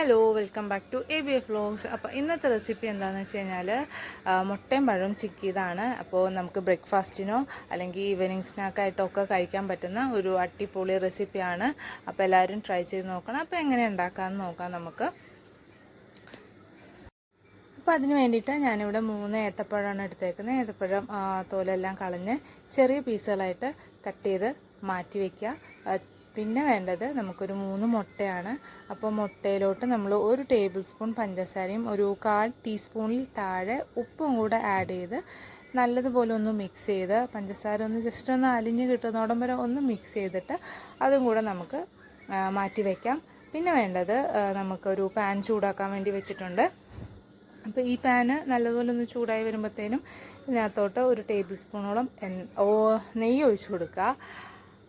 Hello welcome back to A B F vlogs അപ്പോൾ ഇന്നത്തെ recipe എന്താണെന്ന് വെച്ച് കഴിഞ്ഞാൽ മുട്ടയും പഴവും ചിക്കിയതാണ് അപ്പോൾ നമുക്ക് ബ്രേക്ക്ഫാസ്റ്റിനോ അല്ലെങ്കിൽ ഈവനിങ് സ്നാക്കായിട്ടൊക്കെ കഴിക്കാൻ പറ്റുന്ന ഒരു അട്ടിപ്പൊളി റെസിപ്പിയാണ് അപ്പോൾ എല്ലാവരും ട്രൈ ചെയ്ത് നോക്കണം. അപ്പോൾ എങ്ങനെ ഉണ്ടാക്കാമെന്ന് നോക്കാം നമുക്ക്. അപ്പോൾ അതിന് വേണ്ടിയിട്ട് ഞാനിവിടെ മൂന്ന് ഏത്തപ്പഴമാണ് എടുത്തേക്കുന്നത്. ഏത്തപ്പഴം തോലെല്ലാം കളഞ്ഞ് ചെറിയ പീസുകളായിട്ട് കട്ട് ചെയ്ത് മാറ്റി വയ്ക്കുക പിന്നെ വേണ്ടത് നമുക്കൊരു മൂന്ന് മുട്ടയാണ്. അപ്പോൾ മുട്ടയിലോട്ട് നമ്മൾ ഒരു ടേബിൾ സ്പൂൺ പഞ്ചസാരയും ഒരു കാൽ ടീസ്പൂണിൽ താഴെ ഉപ്പും കൂടെ ആഡ് ചെയ്ത് നല്ലതുപോലെ ഒന്ന് മിക്സ് ചെയ്ത് പഞ്ചസാര ഒന്ന് ജസ്റ്റ് ഒന്ന് അലിഞ്ഞ് കിട്ടുന്നോടം വരെ ഒന്ന് മിക്സ് ചെയ്തിട്ട് അതും കൂടെ നമുക്ക് മാറ്റി വയ്ക്കാം പിന്നെ വേണ്ടത് നമുക്കൊരു പാൻ ചൂടാക്കാൻ വേണ്ടി വെച്ചിട്ടുണ്ട്. അപ്പോൾ ഈ പാന് നല്ലതുപോലെ ഒന്ന് ചൂടായി വരുമ്പോഴത്തേനും ഇതിനകത്തോട്ട് ഒരു ടേബിൾ സ്പൂണോളം എണ്ണ നെയ്യ് ഒഴിച്ചു കൊടുക്കുക.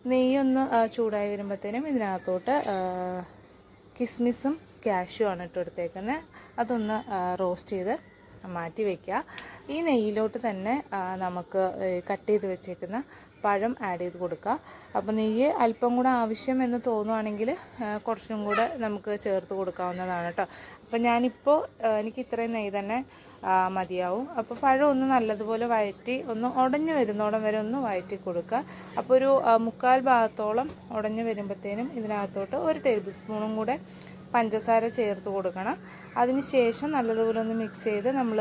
നെയ്യൊന്ന് ചൂടായി വരുമ്പോഴത്തേനും ഇതിനകത്തോട്ട് കിസ്മിസും കാഷ്യൂ ആണ് അതൊന്ന് റോസ്റ്റ് ചെയ്ത് മാറ്റി വയ്ക്കുക ഈ നെയ്യിലോട്ട് തന്നെ നമുക്ക് കട്ട് ചെയ്ത് വെച്ചേക്കുന്ന പഴം ആഡ് ചെയ്ത് കൊടുക്കുക. അപ്പോൾ നെയ്യ് അല്പം കൂടെ ആവശ്യം എന്ന് തോന്നുവാണെങ്കിൽ കുറച്ചും കൂടെ നമുക്ക് ചേർത്ത് കൊടുക്കാവുന്നതാണ് കേട്ടോ അപ്പോൾ ഞാനിപ്പോൾ എനിക്ക് ഇത്രയും നെയ്യ് തന്നെ മതിയാവും. അപ്പോൾ പഴം ഒന്ന് നല്ലതുപോലെ വഴറ്റി ഒന്ന് ഉടഞ്ഞു വരുന്നോടം വരെ ഒന്ന് വഴറ്റി കൊടുക്കുക. അപ്പോൾ ഒരു മുക്കാൽ ഭാഗത്തോളം ഉടഞ്ഞു വരുമ്പോഴത്തേനും ഇതിനകത്തോട്ട് ഒരു ടേബിൾ സ്പൂണും കൂടെ പഞ്ചസാര ചേർത്ത് കൊടുക്കണം. അതിനുശേഷം നല്ലതുപോലെ ഒന്ന് മിക്സ് ചെയ്ത് നമ്മൾ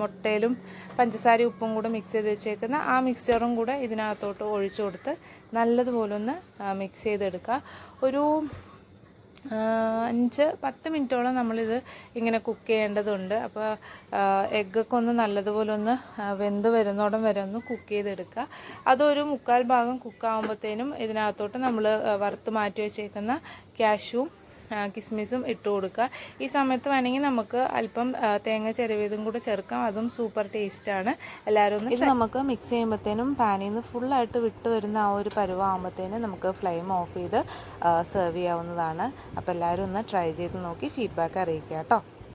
മുട്ടയിലും പഞ്ചസാര ഉപ്പും കൂടെ മിക്സ് ചെയ്ത് വെച്ചേക്കുന്ന ആ മിക്സ്ചറും കൂടെ ഇതിനകത്തോട്ട് ഒഴിച്ചു കൊടുത്ത് നല്ലതുപോലെ ഒന്ന് മിക്സ് ചെയ്തെടുക്കുക. ഒരു അഞ്ച് പത്ത് മിനിറ്റോളം നമ്മളിത് ഇങ്ങനെ കുക്ക് ചെയ്യേണ്ടതുണ്ട്. അപ്പോൾ എഗ്ഗൊക്കെ ഒന്ന് നല്ലതുപോലെ ഒന്ന് വെന്ത് വരുന്നോടം വരെ ഒന്ന് കുക്ക് ചെയ്തെടുക്കുക. അതൊരു മുക്കാൽ ഭാഗം കുക്കാകുമ്പോഴത്തേനും ഇതിനകത്തോട്ട് നമ്മൾ വറുത്ത് മാറ്റി വെച്ചേക്കുന്ന ക്യാഷും കിസ്മിസും ഇട്ട് കൊടുക്കുക. ഈ സമയത്ത് വേണമെങ്കിൽ നമുക്ക് അല്പം തേങ്ങ ചെരുവിയതും കൂടെ ചേർക്കാം. അതും സൂപ്പർ ടേസ്റ്റ് ആണ്. എല്ലാവരും ഇത് നമുക്ക് മിക്സ് ചെയ്യുമ്പോഴത്തേനും പാനിൽ നിന്ന് ഫുള്ളായിട്ട് വിട്ട് വരുന്ന ആ ഒരു പരുവാകുമ്പോഴത്തേനും നമുക്ക് ഫ്ലെയിം ഓഫ് ചെയ്ത് സെർവ് ചെയ്യാവുന്നതാണ്. അപ്പോൾ എല്ലാവരും ഒന്ന് ട്രൈ ചെയ്ത് നോക്കി ഫീഡ്ബാക്ക് അറിയിക്കുക കേട്ടോ.